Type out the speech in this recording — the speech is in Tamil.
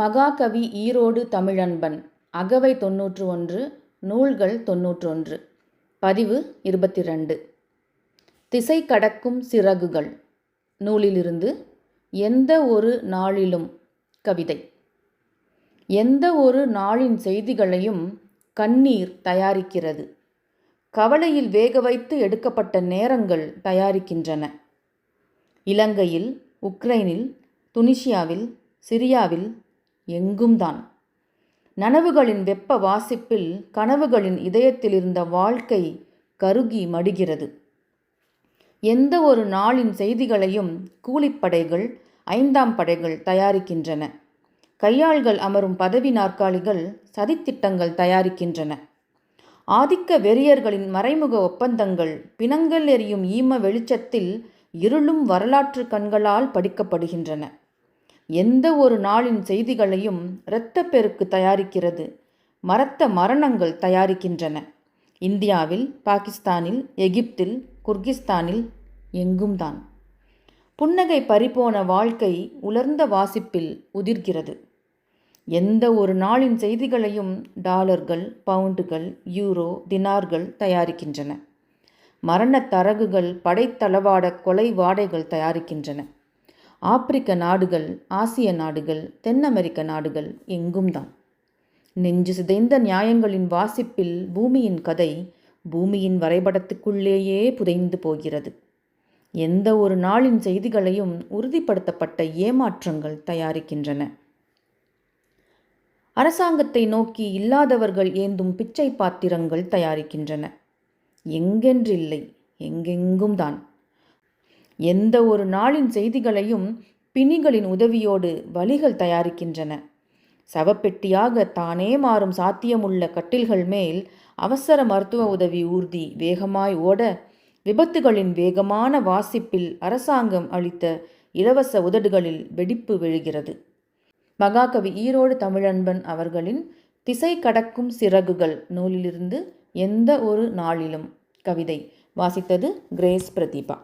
மகாகவி ஈரோடு தமிழன்பன். அகவை தொன்னூற்று ஒன்று நூல்கள் தொன்னூற்றொன்று. பதிவு இருபத்தி ரெண்டு திசை கடக்கும் சிறகுகள். நூலிலிருந்து எந்த ஒரு நாளிலும் கவிதை. எந்த ஒரு நாளின் செய்திகளையும் கண்ணீர் தயாரிக்கிறது. கவலையில் வேக வைத்து எடுக்கப்பட்ட நேரங்கள் தயாரிக்கின்றன. இலங்கையில் உக்ரைனில் துனிசியாவில் சிரியாவில் எங்கும்தான். நனவுகளின் வெப்ப வாசிப்பில் கனவுகளின் இதயத்தில் இருந்த வாழ்க்கை கருகி மடிகிறது. எந்த ஒரு நாளின் செய்திகளையும் கூலிப்படைகள் ஐந்தாம் படைகள் தயாரிக்கின்றன. கையாள்கள் அமரும் பதவி நாற்காலிகள் சதித்திட்டங்கள் தயாரிக்கின்றன. ஆதிக்க வெறியர்களின் மறைமுக ஒப்பந்தங்கள் பிணங்கள் எரியும் ஈம வெளிச்சத்தில் இருளும் வரலாற்று கண்களால் படிக்கப்படுகின்றன. எந்த ஒரு நாளின் செய்திகளையும் இரத்தப்பெருக்கு தயாரிக்கிறது மரத்த மரணங்கள் தயாரிக்கின்றன. இந்தியாவில் பாகிஸ்தானில் எகிப்தில் குர்கிஸ்தானில் எங்கும் தான் புன்னகை பறிபோன வாழ்க்கை உலர்ந்த வாசிப்பில் உதிர்கிறது. எந்த ஒரு நாளின் செய்திகளையும் டாலர்கள் பவுண்டுகள் யூரோ தினார்கள் தயாரிக்கின்றன. மரணத் தரகுகள் படைத்தளவாட கொலை வாடைகள் தயாரிக்கின்றன. ஆப்பிரிக்க நாடுகள் ஆசிய நாடுகள் தென் அமெரிக்க நாடுகள் எங்கும் தான். நெஞ்சு சிதைந்த நியாயங்களின் வாசிப்பில் பூமியின் கதை பூமியின் வரைபடத்துக்குள்ளேயே புதைந்து போகிறது. எந்த ஒரு நாளின் செய்திகளையும் உறுதிப்படுத்தப்பட்ட ஏமாற்றங்கள் தயாரிக்கின்றன. அரசாங்கத்தை நோக்கி இல்லாதவர்கள் ஏந்தும் பிச்சை பாத்திரங்கள் தயாரிக்கின்றன. எங்கென்றில்லை எங்கெங்கும் தான். எந்த ஒரு நாளின் செய்திகளையும் பிணிகளின் உதவியோடு வழிகள் தயாரிக்கின்றன. சவப்பெட்டியாக தானே மாறும் சாத்தியமுள்ள கட்டில்கள் மேல் அவசர மருத்துவ உதவி ஊர்தி வேகமாய் ஓட விபத்துகளின் வேகமான வாசிப்பில் அரசாங்கம் அளித்த இலவச உதடுகளில் வெடிப்பு விழுகிறது. மகாகவி ஈரோடு தமிழன்பன் அவர்களின் திசை கடக்கும் சிறகுகள் நூலிலிருந்து எந்த ஒரு நாளிலும் கவிதை வாசித்தது கிரேஸ் பிரதீபா.